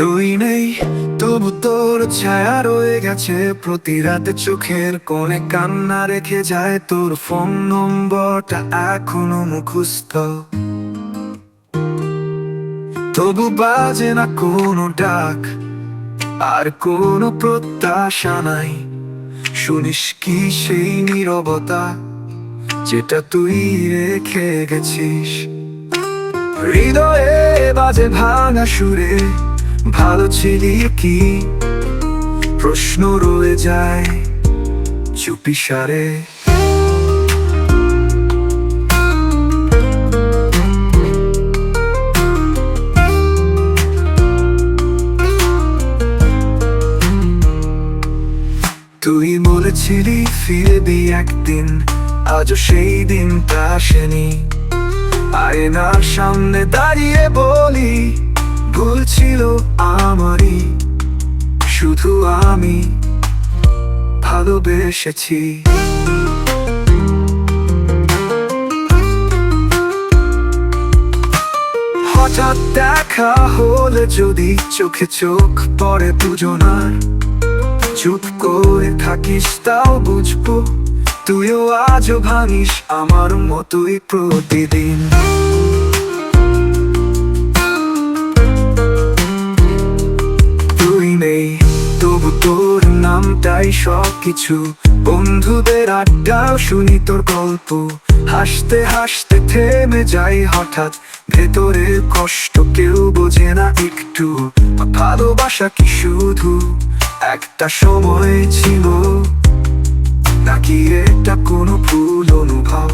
তুই নেই, তবু তোর ছায়া রয়ে গেছে। প্রতি রাতে চোখের কোণে কান্না রেখে যায় তোর ফোন নম্বরটা এখনও মুখস্থ। তবু বাজে না কোনো ডাক, আর কোনো প্রত্যাশা নাই। শুনিস কি সেই নীরবতা যেটা তুই রেখে গেছিস? হৃদয়ে বাজে ভাঙা সুরে ভালো ছিলি কি প্রশ্ন রয়ে যায় চুপি সারে। তুই বলেছিলি ফিরবি একদিন, আজও সেই দিনটা আসেনি। আয়নার সামনে দাঁড়িয়ে বলি ভুল ছিল আমারই, শুধু আমি ভালোবেসেছি। হঠাৎ দেখা হলে যদি চোখে চোখ পড়ে দুজনার। চুপ করে থাকিস তাও বুঝব, তুইও আজও ভাঙিস আমার মতোই প্রতিদিন। তোর নামটাই সব কিছু বন্ধুদের আড্ডাও শুনি তোর গল্প। হাসতে হাসতে থেমে যাই হঠাৎ। ভেতরে কষ্ট কেউ বোঝে না একটু। ভালোবাসা কি শুধু একটা সময় ছিল? নাকি এটা কোনো ভুল অনুভব?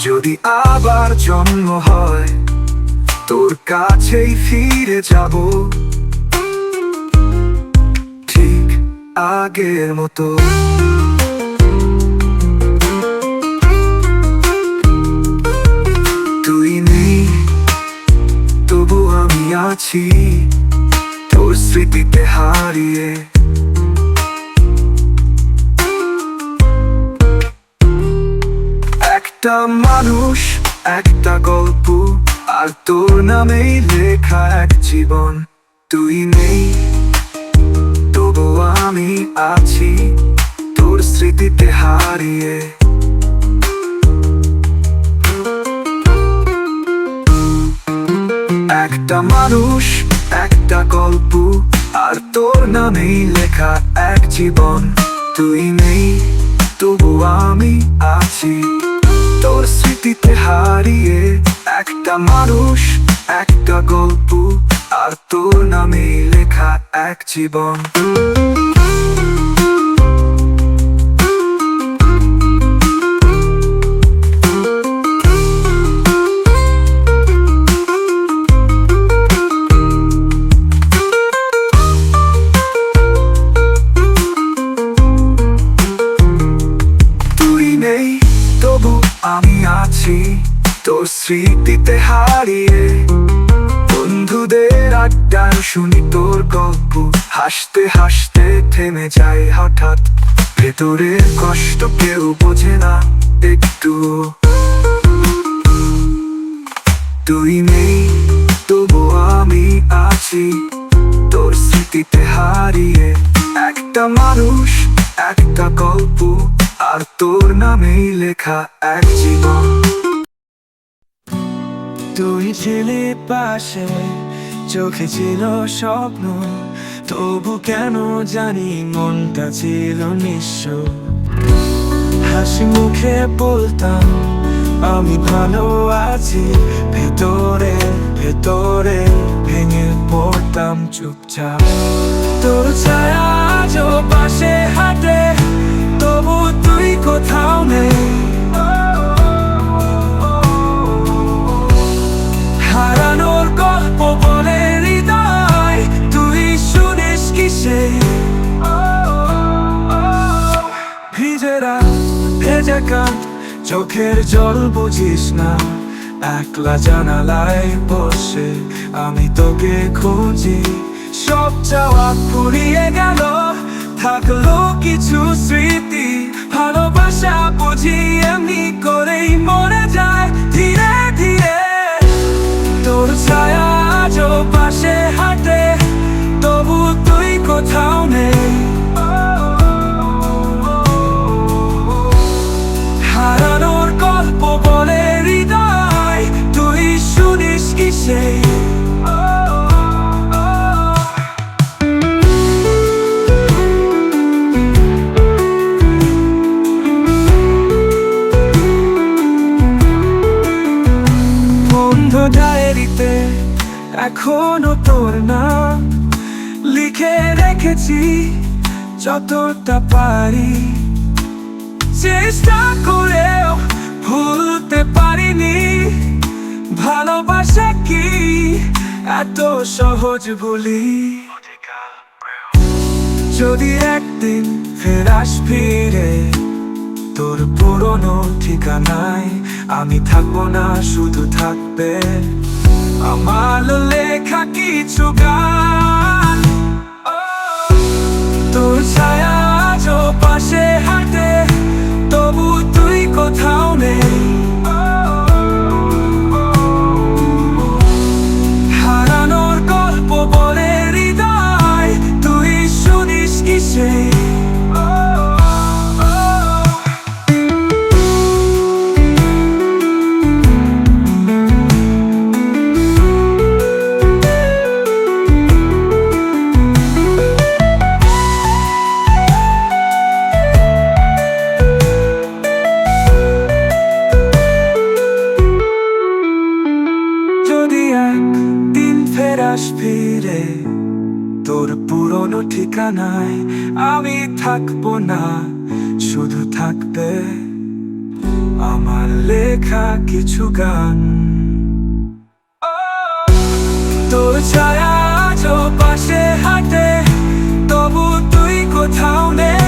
যদি আবার জন্ম হয়, তোর কাছেই ফিরে যাব। আগের মতো। তুই নেই, তবু আমি আছি তোর স্মৃতিতে হারিয়ে। একটা মানুষ, একটা গল্প আর তোর নামেই লেখা এক জীবন। তুই নেই আমি আছি তোর স্মৃতিতে হারিয়ে। একটা মানুষ, একটা গল্প, আর তোর নামেই লেখা এক জীবন। তুই নেই, তবু আমি আছি তোর স্মৃতিতে হারিয়ে। একটা মানুষ, একটা গল্প আর তোর নামে লেখা এক জীবন। নেই তবু আমি আছি তোর স্মৃতিতে হারিয়ে। বন্ধুদের আড্ডা শুনি তোর গল্প। হাসতে হাসতে থেমে যায় হঠাৎ। ভেতরে কষ্ট কেউ বোঝে না একটু। তুই নেই, তবু আমি আছি। তোর স্মৃতিতে হারিয়ে একটা মানুষ, একটা গল্প। আর তোর নামেই লেখা এক জীবন। তুই ছিলে পাশে চোখে ছিল স্বপ্ন, তবু কেন জানি মনটা ছিল নিঃস্ব। হাসি মুখে বলতাম, আমি ভালো আছি, ভেতরে ভেতরে ভেঙে পড়তাম চুপচাপ। তোর ছায়া আজও পাশে হাঁটে, তবু তুই কোথাও চোখের জল বুঝিস না। একলা জানালায় বসে আমি তোকে খুঁজি। সব চাওয়া ফুরিয়ে গেল, থাকল কিছু স্মৃতি। ভালোবাসা বুঝি এমনি এখনও তোর নাম লিখে রেখেছি যতটা পারি। চেষ্টা করেও ভুলতে পারিনি। ভালোবাসা কি এত সহজ বলি? যদি একদিন ফেরাস ফিরে তোর পুরনো ঠিকানায় আমি থাকব না, শুধু থাকবে আমার লেখা কিছু গান। তোর ছায়া পাশে। তোর পুরনো ঠিকানায় আমি থাকব না, শুধু থাকবে আমার লেখা কিছু গান। তোর ছায়া আজও পাশে হাঁটে, তবু তুই কোথাও নেই।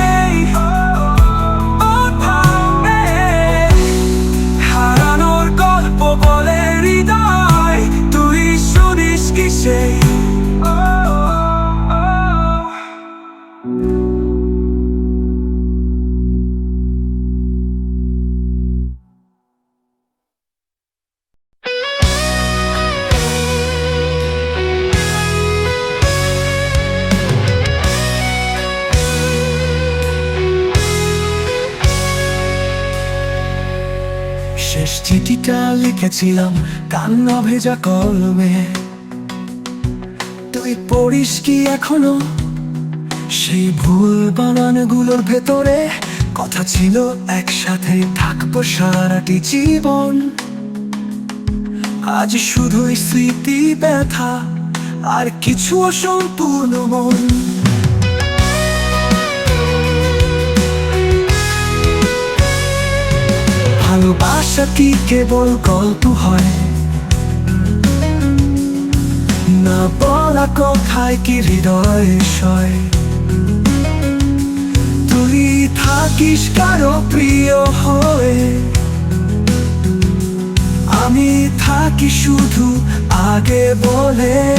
লিখেছিলাম কান্না ভেজা কলমে। তুই পড়িস কি এখনও? সেই ভুল বানানগুলোর ভেতরে কথা ছিল, একসাথে থাকব সারাটি জীবন। আজ শুধুই স্মৃতি ব্যথা, আর কিছু অসম্পূর্ণ মন। ভালোবাসা কি কেবল গল্প হয়? না বলা কথায় কি হৃদয় সয়? তুই থাকিস কারও প্রিয় হয়ে। আমি থাকি শুধু আগে বলে।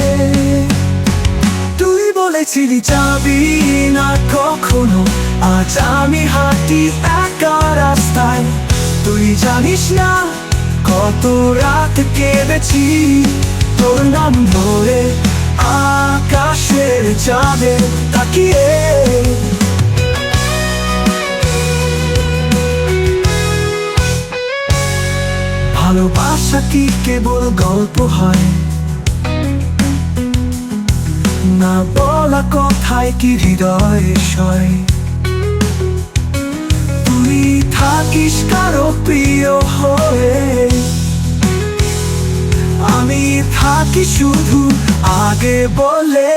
তুই বলেছিলি যাবি না কখনো, আজ আমি হাঁটি একা রাস্তায়। তুই জানিস না কত রাত কেঁদেছি? তোর নাম ধরে আকাশের চাঁদে তাকিয়ে। ভালোবাসা কি কেবল গল্প হয়? না বলা কথায় কি হৃদয় সয়? তুই থাকিস কারও প্রিয় হয়ে। আমি থাকি শুধু আগে বলে।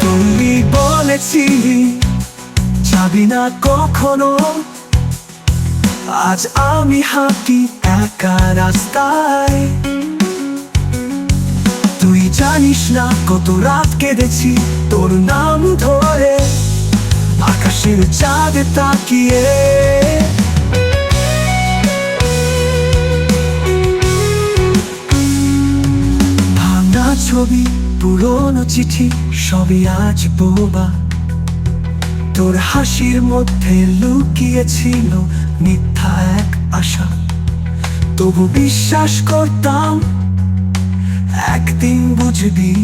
তুমি বলেছিলি যাবি না কখনো। আজ আমি হাঁটি একা রাস্তায়। জানিস না, কত রাত কেঁদেছি, তোর নাম ধরে আকাশের চাঁদে তাকিয়ে। ভাঙা ছবি, পুরনো চিঠি, সবই আজ বোবা। তোর হাসির মধ্যে লুকিয়েছিল মিথ্যা এক আশা। তবু বিশ্বাস করতাম একদিন বুঝবি,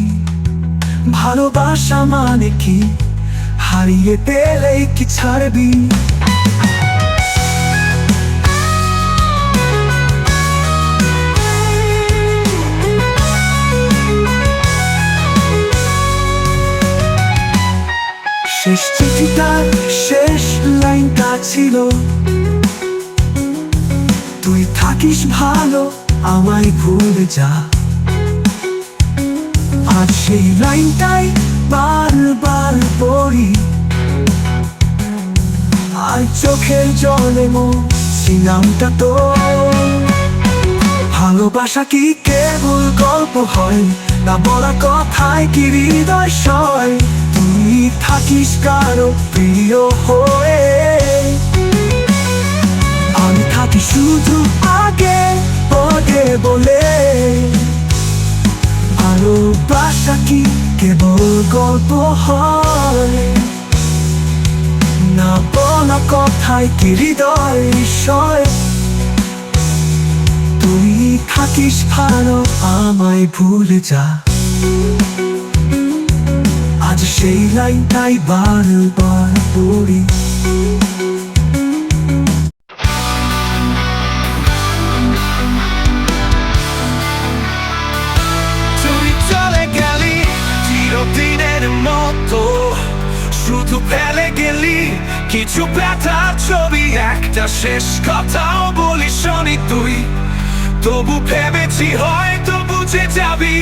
ভালোবাসা মানে কি? হারিয়ে পেলেই কি ছাড়বি? শেষ চিঠিটার শেষ লাইনটা ছিল। তুই থাকিস ভালো, আমায় ভুলে যা। আর সেই লাইনটাই বারবার পড়ি। আর চোখের জলে মো সিনামটা তো। ভালোবাসা কি কেবল গল্প হয়, না বলা কথায় কি হৃদয় সয়? তুই থাকিস কারও প্রিয় হয়ে। আমি থাকি শুধু আগে, পদে বলে। ভালোবাসা কি কেবল গল্প হয়? না বলা কথায় কি হৃদয় বিষয়? তুই থাকিস ভালো, আমায় ভুলে যা। আজ সেই লাইনটাই বারবার পড়ি। কিছু ব্যথার ছবি, একটা শেষ কথাও বলি শোনি তুই। তবু ভেবেছি হয়তো বুঝে যাবি।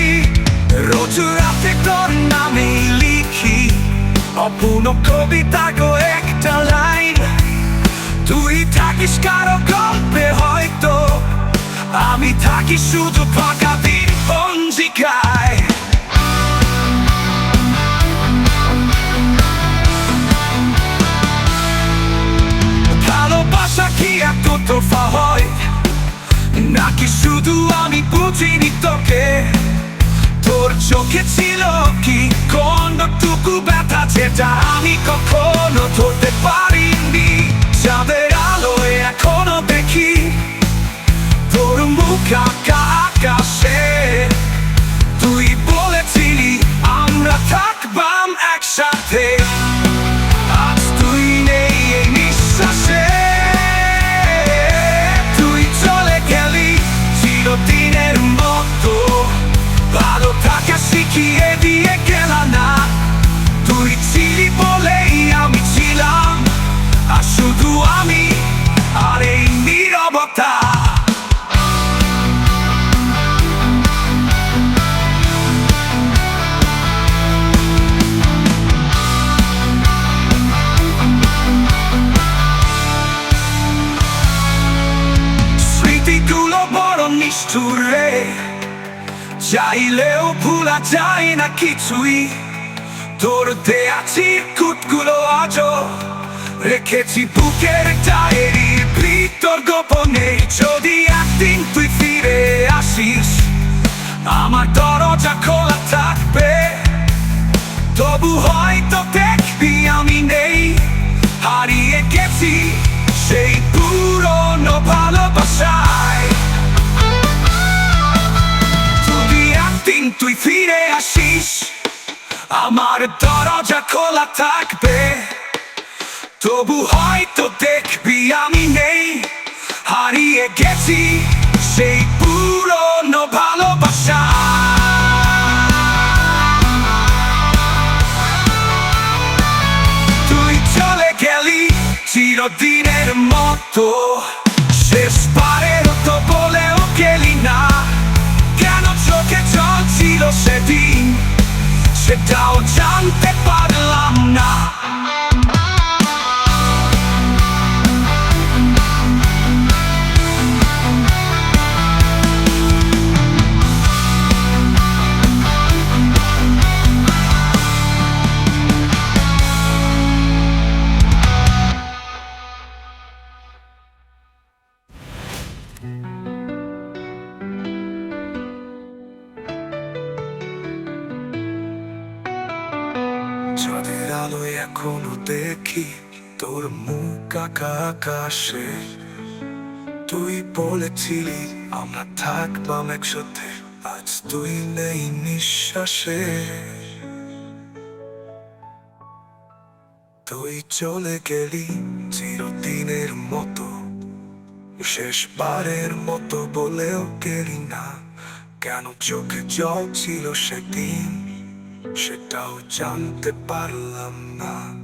রোজ রাতে তোর নামে লিখি অপূর্ণ কবিতা গো একটা লাইন। তুই থাকিস কারও গল্পে হয়তো, আমি থাকি শুধু ফাঁকা দিন পঞ্জিকায়। তোফা হয়? নাকি শুধু আমি বুঝিনি তোকে? তোর চোখে ছিল কি কোনটুকু ব্যথা যেটা আমি কখনো ধরতে পারিনি? চাঁদের আলোয় এখনও দেখি তোর মুখ আঁকা আকাশে। তুই বলেছিলি, আমরা থাকবাম একসাথে। বড় চাইলেও ভুলা যায় না কিছুই। তোর দেয়া চিরকুটগুলো আজও রেখেছি বুকের ডায়েরির ভিতর গোপনে। যদি একদিন তুই ফিরে আসিস, আমার দরজা খোলা থাকবে। তবু হয়তো দেখবি আমি নেই, হারিয়ে গেছি সেই পুরনো ভালোবাসায়। একদিন তুই ফিরে আসিস। আমার দরজা খোলা থাকবে। তবু হয়তো দেখবি আমি নেই। হারিয়ে গেছি সেই পুরনো ভালোবাসা। তুই চলে গেলি চিরদিনের মতো। শেষ পারের তো বলেও গেলি না। ছিল সেদিন সেটাও জানতে পারলাম না। তোর মুখ আঁকা আকাশে, তুই বলেছিলি আমরা থাকবাম একসাথে, আজ তুই নেই নিঃশ্বাসে। তুই চলে গেলি চিরদিনের মতো, শেষবারের মতো বলেও গেলি না, কেন চোখে জল ছিল সেদিন, সেটাও জানতে পারলাম না।